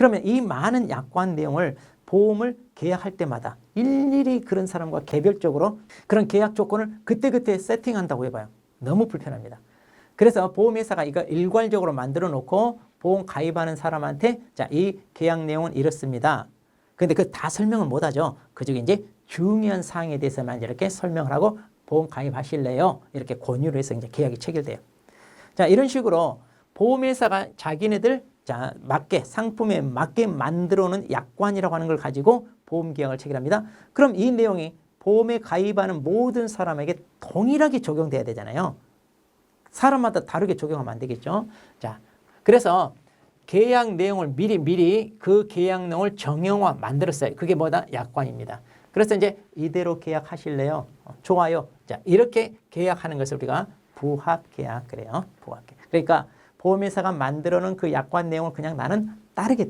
그러면 이 많은 약관 내용을 보험을 계약할 때마다 일일이 그런 사람과 개별적으로 그런 계약 조건을 그때그때 세팅한다고 해봐요. 너무 불편합니다. 그래서 보험회사가 이거 일괄적으로 만들어 놓고 보험 가입하는 사람한테 자, 이 계약 내용은 이렇습니다. 근데 그 다 설명을 못 하죠. 그 중에 이제 중요한 사항에 대해서만 이렇게 설명을 하고 보험 가입하실래요? 이렇게 권유를 해서 이제 계약이 체결돼요. 자, 이런 식으로 보험회사가 자기네들 자, 맞게 상품에 맞게 만들어 놓은 약관이라고 하는 걸 가지고 보험 계약을 체결합니다. 그럼 이 내용이 보험에 가입하는 모든 사람에게 동일하게 적용돼야 되잖아요. 사람마다 다르게 적용하면 안 되겠죠. 자, 그래서 계약 내용을 미리 미리 그 계약 내용을 정형화 만들었어요. 그게 뭐다? 약관입니다. 그래서 이제 이대로 계약하실래요? 어, 좋아요. 자, 이렇게 계약하는 것을 우리가 부합 계약 그래요. 부합 계약. 그러니까 보험회사가 만들어 놓은 그 약관 내용을 그냥 나는 따르겠다.